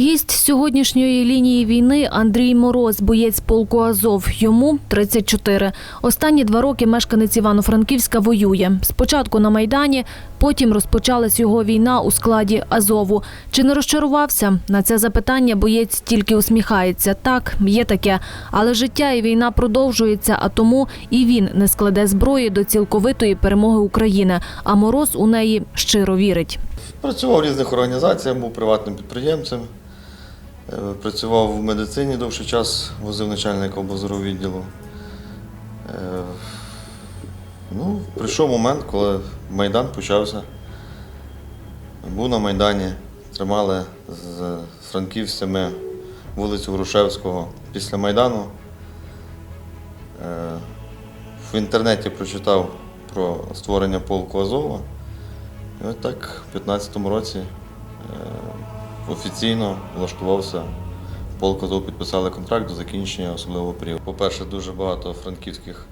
Гість сьогоднішньої лінії війни Андрій Мороз, боєць полку Азов. Йому 34. Останні два роки мешканець Івано-Франківська воює. Спочатку на Майдані, потім розпочалась його війна у складі Азову. Чи не розчарувався? На це запитання боєць тільки усміхається. Так, є таке. Але життя і війна продовжується, а тому і він не складе зброї до цілковитої перемоги України. А Мороз у неї щиро вірить. Працював в різних організаціях, був приватним підприємцем. Е, Працював в медицині довший час, возив начальника обозору відділу. Е, Ну, прийшов момент, коли Майдан почався. Був на Майдані, тримали з франківцями вулицю Грушевського після Майдану. Е, В інтернеті прочитав про створення полку Азова. І от так, в 15-му році офіційно влаштувався. Полк Азов підписали контракт до закінчення особливого періоду. По-перше, дуже багато франківських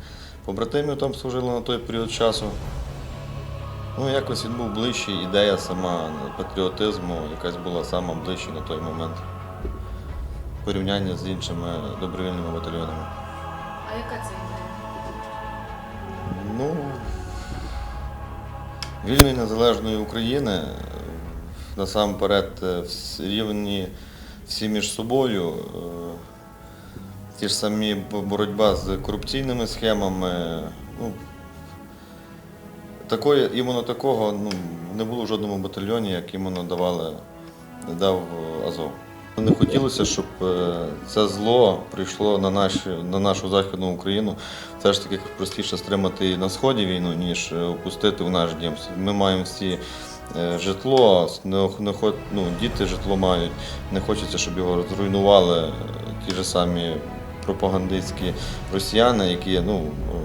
побратимів там служили на той період часу. Ну, якось він був ближчий, ідея сама патріотизму, якась була сама ближча на той момент в порівнянні з іншими добровільними батальйонами. А яка це ідея? Ну, вільної незалежної України насамперед е, рівні всі між собою. е, Ті ж самі боротьба з корупційними схемами. Ну, такої, іменно такого ну, не було в жодному батальйоні, як іменно давали, дав Азов. Не хотілося, щоб е, це зло прийшло на, наші, на нашу Західну Україну. Все ж таки простіше стримати на сході війну, ніж опустити в наш дім. Ми маємо всі житло, не, не, ну, діти житло мають. Не хочеться, щоб його зруйнували е, ті ж самі пропагандистські росіяни, які, ну,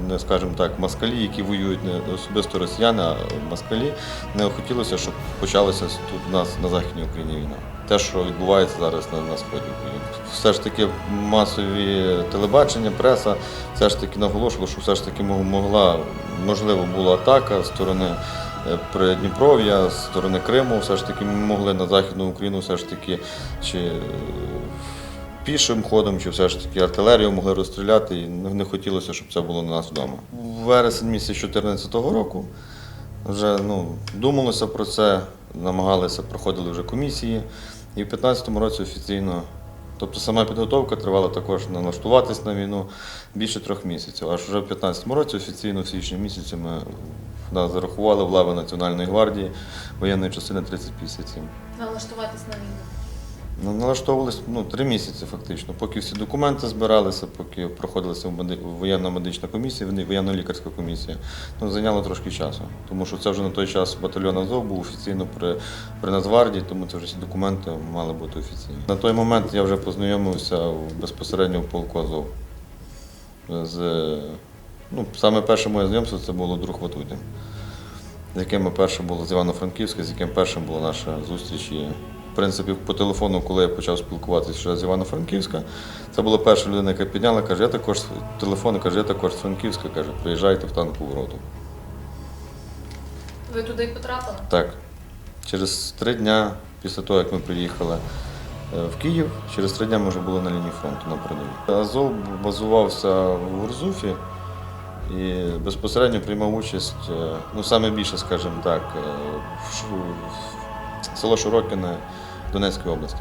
не скажімо так, москалі, які воюють не особисто росіяни, а москалі. Не хотілося, щоб почалася тут у нас на Західній Україні війна. Те, що відбувається зараз на, на сході України. Все ж таки масові телебачення, преса все ж таки наголошували, що все ж таки мог- могла, можливо, була атака сторони е, Придніпров'я, з сторони Криму, все ж таки ми могли на Західну Україну все ж таки чи е, пішим ходом, чи все ж таки артилерію могли розстріляти, і не хотілося, щоб це було на нас вдома. В вересень місяць 2014 року вже ну, думалося про це, намагалися, проходили вже комісії. І в 2015 році офіційно, тобто сама підготовка тривала також налаштуватись на війну більше трьох місяців. Аж вже в 2015 році офіційно в січні місяці ми нас зарахували в лави Національної гвардії воєнної частини 3057. Налаштуватись на війну. Ну, Налаштовувалися ну, три місяці фактично, поки всі документи збиралися, поки проходилася меди- воєнна медична комісія, воєнна- воєнно-лікарська комісія. Ну, зайняло трошки часу, тому що це вже на той час батальйон Азов був офіційно при, при Нацгвардії, тому це вже всі документи мали бути офіційні. На той момент я вже познайомився безпосередньо в полку Азов. З, ну, саме перше моє знайомство це було друг Ватутін, з яким ми перше було з Івано-Франківська, з яким першим була наша зустріч. І, в принципі, по телефону, коли я почав спілкуватися з Івано-Франківська, це була перша людина, яка підняла, каже, я також телефон, каже, я також з Франківська, каже, приїжджайте в танкову роту. Ви туди потрапили? Так. Через три дня після того, як ми приїхали е, в Київ, через три дня ми вже були на лінії фронту на передовій. Азов базувався в Урзуфі і безпосередньо приймав участь, е, ну саме більше, скажімо так, е, в Шу- село Широкине Донецької області.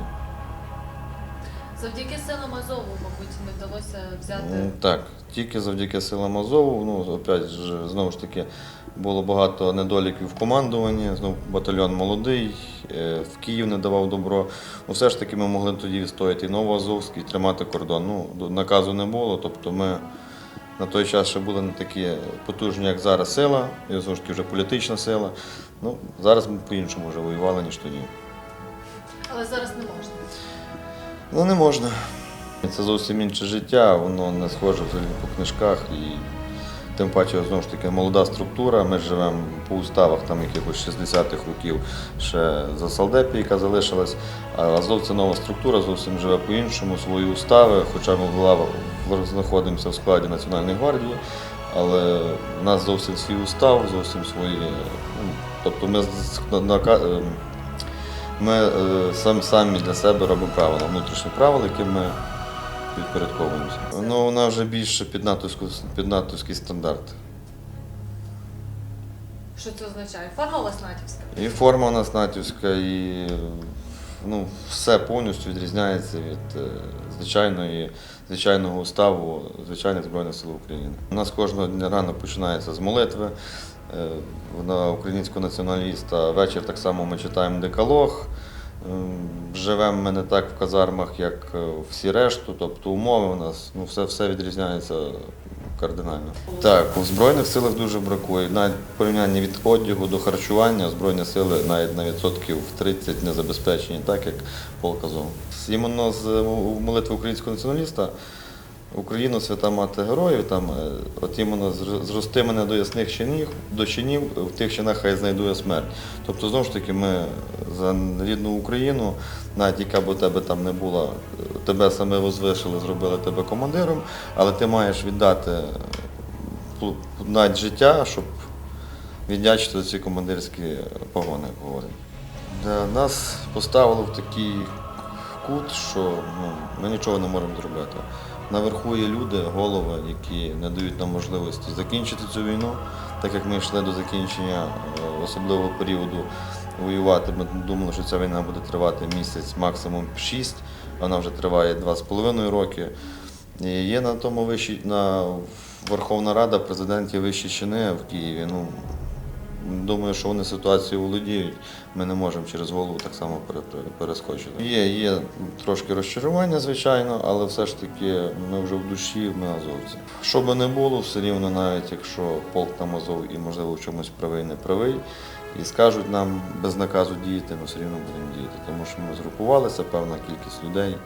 Завдяки силам Азову, мабуть, не вдалося взяти. Так, тільки завдяки силам Азову, ну опять же, знову ж таки, було багато недоліків в командуванні. Знову батальйон молодий, е, в Київ не давав добро. Ну, все ж таки ми могли тоді відстояти і Новоазовський, тримати кордон. Ну, наказу не було. Тобто ми на той час ще були не такі потужні, як зараз сила, і знову ж таки вже політична сила. Ну, зараз ми по-іншому вже воювали, ніж тоді. Але зараз не можна. Ну не можна. Це зовсім інше життя, воно не схоже взагалі по книжках і тим паче знову ж таки молода структура. Ми живемо по уставах там якихось 60-х років ще за Салдепі, яка залишилась. А це нова структура, зовсім живе по-іншому, свої устави, хоча лавах знаходимося в складі Національної гвардії, але в нас зовсім свій устав, зовсім свої. ну, Тобто ми ем, Ми е, сам, самі для себе робимо правила, внутрішні правила, які ми підпорядковуємося. Ну, вона вже більше під натовську, під натовський стандарт. Що це означає? Форма у вас натівська? І форма у нас натівська, і ну, все повністю відрізняється від е, звичайної, звичайного уставу звичайних Збройних сил України. У нас кожного дня рано починається з молитви е, на українського націоналіста. Вечір так само ми читаємо декалог. Ем, Живемо ми не так в казармах, як е, всі решту, тобто умови у нас ну, все, все відрізняється кардинально. Так, у Збройних силах дуже бракує. Навіть в порівнянні від одягу до харчування Збройні сили навіть на відсотків 30 не забезпечені, так як полк Азов. Іменно з молитви українського націоналіста Україну, свята мати героїв, там, е, от іменно зрости мене до ясних чинів, до чинів, в тих чинах хай знайду смерть. Тобто, знову ж таки, ми за рідну Україну, навіть яка б у тебе там не була, е, тебе саме возвишили, зробили тебе командиром, але ти маєш віддати е, навіть життя, щоб віддячити за ці командирські погони, як говорять. Нас поставили в такий кут, що ну, ми нічого не можемо зробити. Наверху є люди, голови, які не дають нам можливості закінчити цю війну, так як ми йшли до закінчення е, особливого періоду воювати. Ми думали, що ця війна буде тривати місяць, максимум шість. Вона вже триває два з половиною роки. І є на тому вищій на Верховна Рада, президент є вищі чини в Києві. Ну, Думаю, що вони ситуацією володіють. Ми не можемо через голову так само пере- пере- перескочити. Є, є трошки розчарування, звичайно, але все ж таки ми вже в душі, ми азовці. Що би не було, все рівно, навіть якщо полк там Азов і, можливо, в чомусь правий, не правий, і скажуть нам без наказу діяти, ми все рівно будемо діяти. Тому що ми згрупувалися, певна кількість людей,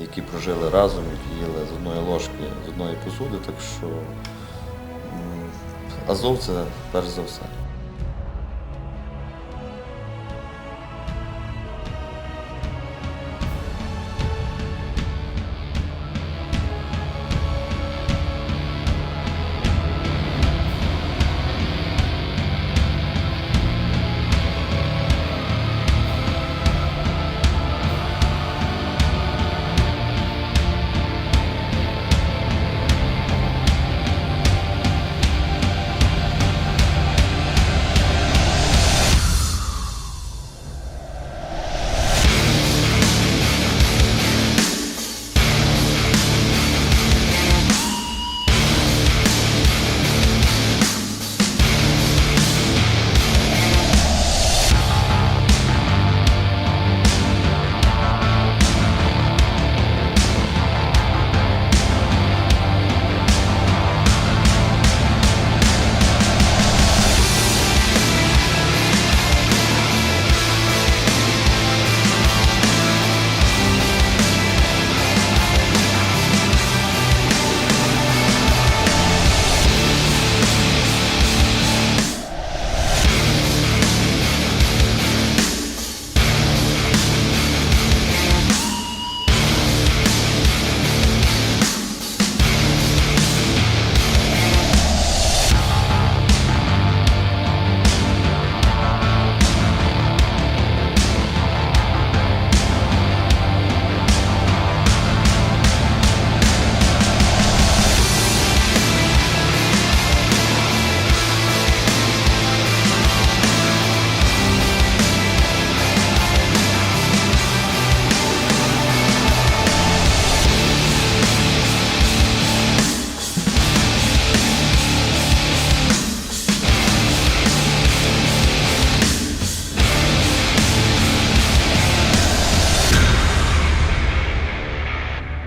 які прожили разом, які їли з одної ложки, з одної посуди, так що. Азов це перш за все.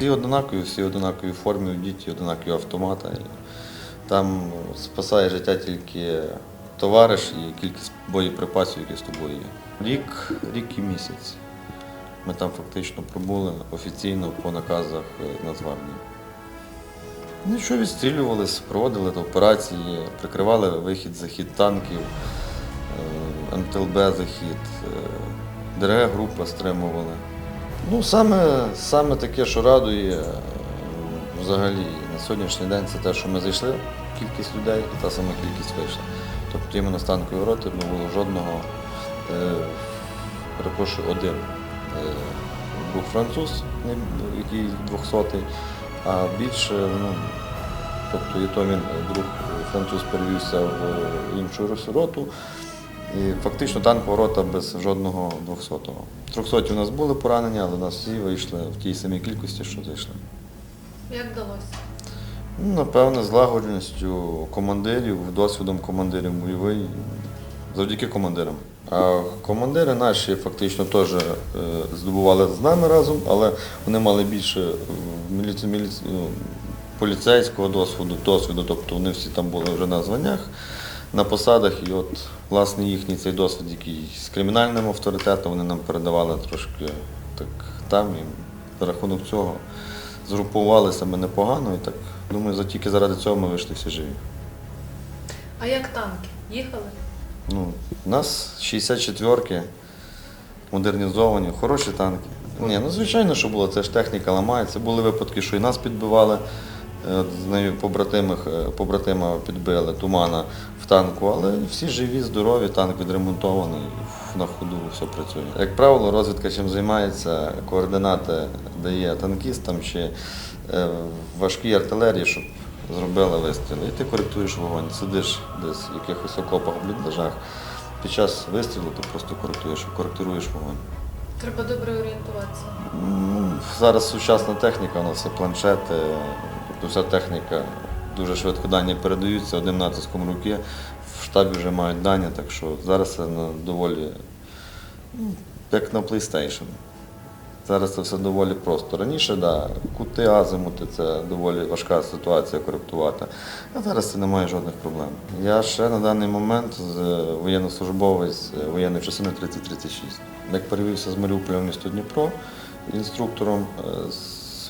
Всі однакові, всі однакові формі, діти, однакові автомати. Там спасає життя тільки товариш і кількість боєприпасів, які з тобою є. Рік, рік і місяць. Ми там фактично пробули офіційно по наказах е, Нацгвардії. Ну що, відстрілювалися, проводили операції, прикривали вихід, захід танків, е, МТЛБ захід, е, ДРГ група стримували. Ну, саме, саме таке, що радує е, взагалі на сьогоднішній день, це те, що ми зайшли, кількість людей і та сама кількість вийшла. Тобто іменно з танкової роти не було жодного е, перепрошую, один е, був француз, який 200-й, а більше, ну, тобто і то він е, друг француз перевівся в е, іншу роту. І фактично танкова рота без жодного 200-го. 300 у нас були поранення, але у нас всі вийшли в тій самій кількості, що зайшли. Як вдалося? Ну, напевно, злагодженістю командирів, досвідом командирів бойовий, завдяки командирам. А командири наші фактично теж е, здобували з нами разом, але вони мали більше е, міліці, міліці, ну, поліцейського досвіду, досвіду, тобто вони всі там були вже на званнях, на посадах, і от власне їхній цей досвід, який з кримінальним авторитетом, вони нам передавали трошки так там, і за рахунок цього згрупувалися ми непогано, і так думаю, за тільки заради цього ми вийшли всі живі. А як танки? Їхали? Ну, у нас 64-ки модернізовані, хороші танки. Ні, ну звичайно, що було, це ж техніка ламається. Були випадки, що і нас підбивали. Е, З нею е, побратима підбили тумана в танку, але всі живі, здорові, танк відремонтований, на ходу все працює. Як правило, розвідка чим займається, координати дає танкістам чи е, важкій артилерії, щоб зробили вистріл. І ти коректуєш вогонь, сидиш десь в якихось окопах, бліндажах. Під час вистрілу ти просто коректуєш, коректируєш вогонь. Треба добре орієнтуватися. Зараз сучасна техніка, у нас все планшети, тобто вся техніка, дуже швидко дані передаються одним натиском руки. В штабі вже мають дані, так що зараз це доволі ну, як на PlayStation. Зараз це все доволі просто. Раніше, да, кути, азимути це доволі важка ситуація коректувати. А зараз це немає жодних проблем. Я ще на даний момент з воєннослужбовець е, воєнної частини 3036. Як перевівся з Маріуполя в місто Дніпро інструктором, е,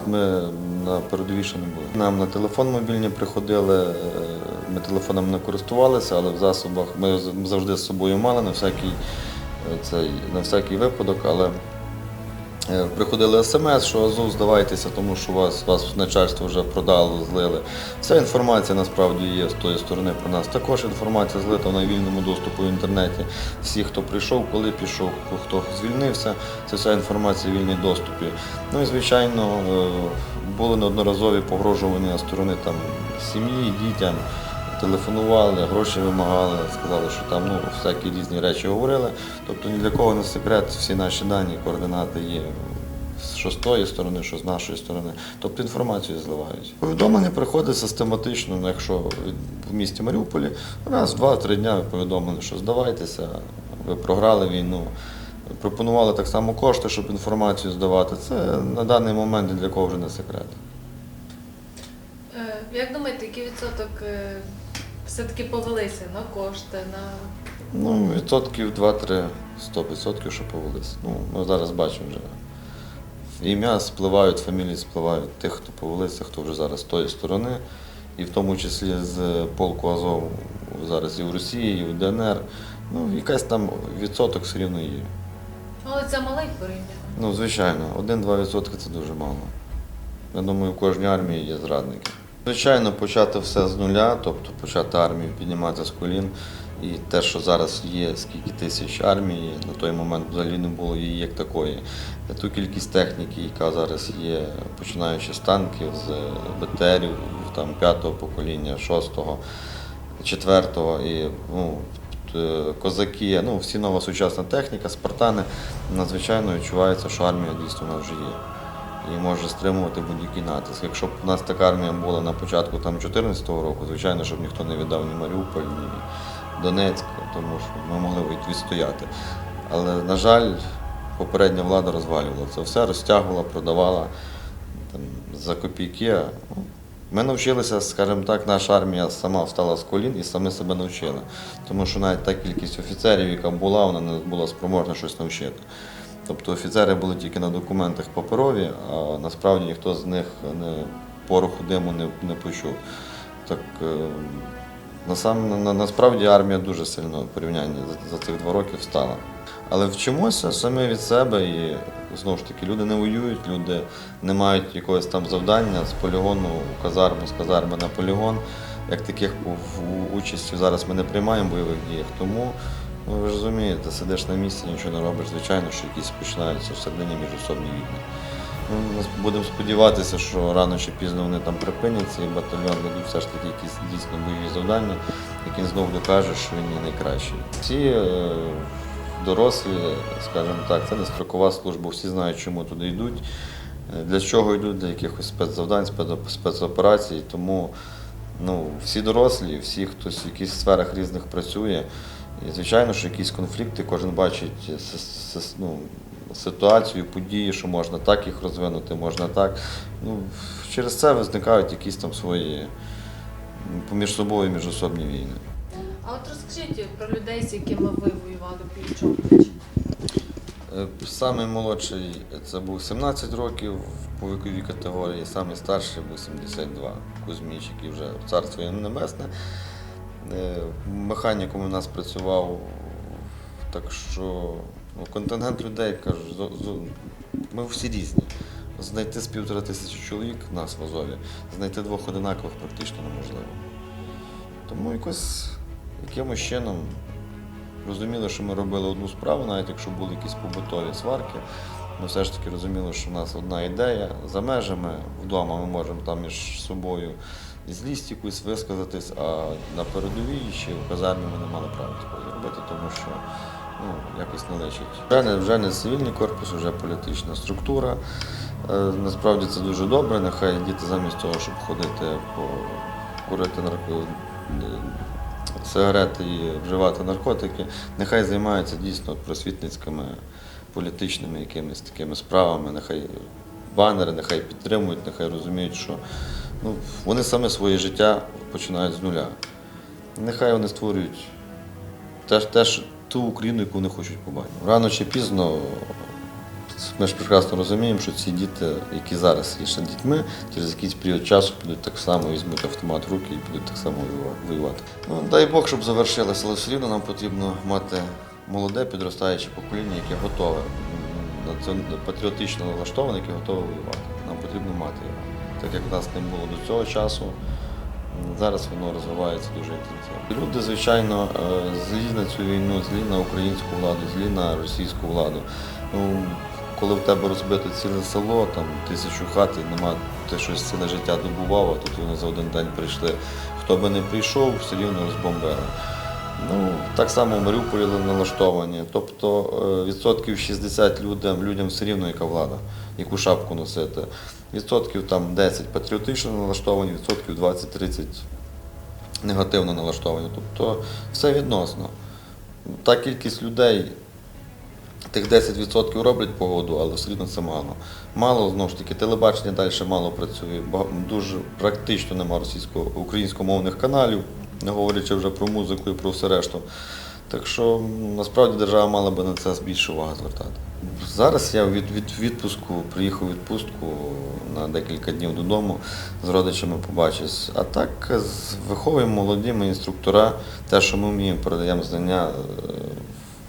ми на передовій ще не були. Нам на телефон мобільні приходили, е, ми телефоном не користувалися, але в засобах ми завжди з собою мали на всякий, е, цей, на всякий випадок, але Приходили смс, що Азов здавайтеся, тому що вас, вас начальство вже продало, злили. Вся інформація насправді є з тої сторони про нас. Також інформація злита на вільному доступу в інтернеті. Всі, хто прийшов, коли пішов, хто звільнився, це вся інформація в вільній доступі. Ну і звичайно, е, були неодноразові погрожування сторони там сім'ї, дітям. Телефонували, гроші вимагали, сказали, що там ну, всякі різні речі говорили. Тобто ні для кого не секрет, всі наші дані, координати є що з тої сторони, що з нашої сторони. Тобто інформацію зливають. Повідомлення приходить систематично, ну, якщо в місті Маріуполі, раз, два-три дня повідомлення, що здавайтеся, ви програли війну. Пропонували так само кошти, щоб інформацію здавати. Це на даний момент для кого вже не секрет. Е, Як думаєте, який відсоток е, все-таки повелися на кошти, на Ну, відсотків 2-3, 100% що повелися. Ну, ми зараз бачимо вже. Ім'я спливають, фамілії спливають тих, хто повелися, хто вже зараз з тої сторони, і в тому числі з полку Азов зараз і в Росії, і в ДНР. Ну, якась там відсоток все рівно є. але це малий порівняно. Ну, звичайно, 1-2% відсотки це дуже мало. Я думаю, в кожній армії є зрадники. Звичайно, почати все з нуля, тобто почати армію піднімати з колін. І те, що зараз є скільки тисяч армії, на той момент взагалі не було її як такої. Ту кількість техніки, яка зараз є, починаючи з танків, з БТРів, там п'ятого покоління, шостого, четвертого і ну, козаки, ну всі нова сучасна техніка, спартани, надзвичайно відчувається, що армія дійсно вже є. І може стримувати будь-який натиск. Якщо б у нас така армія була на початку 2014 року, звичайно, щоб ніхто не віддав ні Маріуполь, ні Донецьк, тому що ми могли б відстояти. Але, на жаль, попередня влада розвалювала це все, розтягувала, продавала там, за копійки. Ну, Ми навчилися, скажімо так, наша армія сама встала з колін і самі себе навчили. Тому що навіть та кількість офіцерів, яка була, вона не була спроможна щось навчити. Тобто офіцери були тільки на документах паперові, а насправді ніхто з них не пороху диму не, не почув. Так, е, насам, на, насправді армія дуже сильно в порівнянні за, за цих два роки встала. Але вчимося самі від себе і знову ж таки люди не воюють, люди не мають якогось там завдання з полігону в казарму, з казарми на полігон. Як таких в- участі зараз ми не приймаємо бойових діях. Тому Ну, ви ж розумієте, сидиш на місці, нічого не робиш, звичайно, що якісь починаються всередині міжособні війни. Ну, будемо сподіватися, що рано чи пізно вони там припиняться і батальйон дадуть все ж таки якісь дійсно бойові завдання, які знову докаже, що він є найкращий. Всі е, дорослі, скажімо так, це не строкова служба, всі знають, чому туди йдуть, е, для чого йдуть, для якихось спецзавдань, спецоп- спецоперацій. Тому ну, всі дорослі, всі, хтось в якихось сферах різних працює. І, звичайно, що якісь конфлікти, кожен бачить с- ну, ситуацію, події, що можна так їх розвинути, можна так. Ну, через це визникають якісь там свої поміж собою міжособні війни. А от розкажіть про людей, з якими ви воювали пліч опліч. Е, Самий молодший це був 17 років по віковій категорії, самий старший був 72. Кузьміч, який вже в царство небесне. Е, Механіком у нас працював, так що ну, контингент людей, зо- ми всі різні. Знайти з півтора тисячі чоловік нас в Азові, знайти двох одинакових практично неможливо. Тому якось якимось чином розуміли, що ми робили одну справу, навіть якщо були якісь побутові сварки. Ми все ж таки розуміли, що в нас одна ідея за межами вдома ми можемо там між собою злість якусь висказатись, а на передовій ще в казармі ми не мали права такого робити, тому що ну, якось не личить. Вже не, вже не цивільний корпус, вже політична структура. Е, Насправді це дуже добре. Нехай діти замість того, щоб ходити по курити нарко... сигарети і вживати наркотики, нехай займаються дійсно просвітницькими, політичними якимись такими справами, нехай банери, нехай підтримують, нехай розуміють, що ну, вони саме своє життя починають з нуля. Нехай вони створюють теж, теж ту Україну, яку вони хочуть побачити. Рано чи пізно ми ж прекрасно розуміємо, що ці діти, які зараз є ще дітьми, через якийсь період часу підуть так само, візьмуть автомат в руки і підуть так само воювати. Ну, дай Бог, щоб завершилося, але все рівно нам потрібно мати молоде підростаюче покоління, яке готове, патріотично налаштоване, яке готове воювати. Нам потрібно мати його. Так як нас не було до цього часу, зараз воно розвивається дуже інтенсивно. Люди, звичайно, е, злі на цю війну, злі на українську владу, злі на російську владу. Ну, коли в тебе розбите ціле село, там тисячу хат і нема ти щось ціле життя добував, а тут вони за один день прийшли. Хто би не прийшов, все рівно розбомбили. Ну, так само в Маріуполі налаштовані. Тобто е, відсотків 60 людям, людям все рівно яка влада, яку шапку носити. Відсотків там 10 патріотично налаштовані, відсотків 20-30 негативно налаштовані. Тобто все відносно. Та кількість людей, тих 10% роблять погоду, але все рівно це мало. Мало, знову ж таки, телебачення далі мало працює, дуже практично нема російсько українськомовних каналів, не говорячи вже про музику і про все решту. Так що насправді держава мала би на це більше уваги звертати. Зараз я від, від відпуску приїхав у відпустку на декілька днів додому з родичами побачусь. А так виховуємо молоді ми інструктора, те, що ми вміємо, передаємо знання е,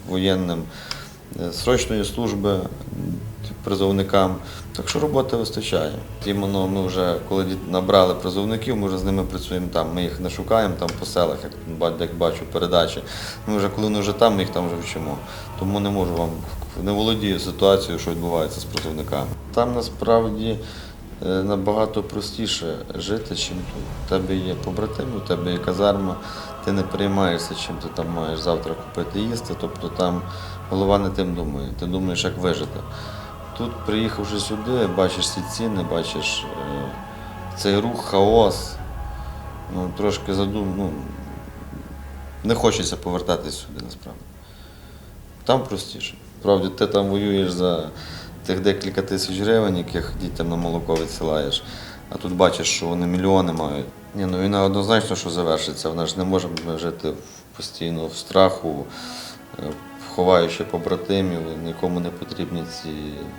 воєнним е, срочної служби призовникам. Так що роботи вистачає. Іменно ми вже, коли набрали призовників, ми вже з ними працюємо там. Ми їх не шукаємо там по селах, як, як бачу передачі. Ми вже коли вони вже там, ми їх там вже вчимо. Тому не можу вам не володію ситуацією, що відбувається з призовниками. Там насправді е, набагато простіше жити, чим тут. У тебе є побратими, у тебе є казарма, ти не переймаєшся, чим ти там маєш завтра купити їсти. Тобто там голова не тим думає, ти думаєш, як вижити. Тут, приїхавши сюди, бачиш ці ціни, бачиш е, цей рух, хаос. Ну, трошки задум, ну, не хочеться повертатись сюди насправді. Там простіше. Справді, ти там воюєш за тих декілька тисяч гривень, яких дітям на молоко відсилаєш, а тут бачиш, що вони мільйони мають. Ні, ну війна однозначно, що завершиться. Вона ж не може жити постійно в страху, е, ховаючи побратимів, нікому не потрібні ці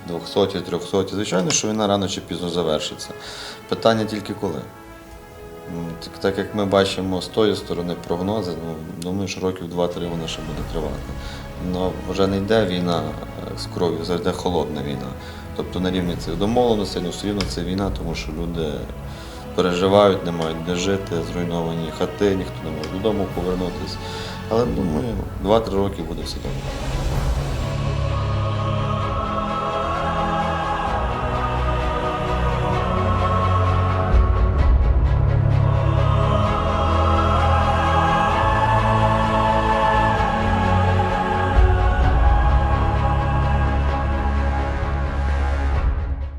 200, 300. Звичайно, що війна рано чи пізно завершиться. Питання тільки коли. Так, так як ми бачимо з тої сторони прогнози, ну, думаю, що років 2-3 вона ще буде тривати. Ну, вже не йде війна е, з кров'ю, йде холодна війна. Тобто на рівні цих домовленостей, ну все рівно це війна, тому що люди переживають, не мають де жити, зруйновані хати, ніхто не може додому повернутися. Але думаю, 2-3 роки буде все добре.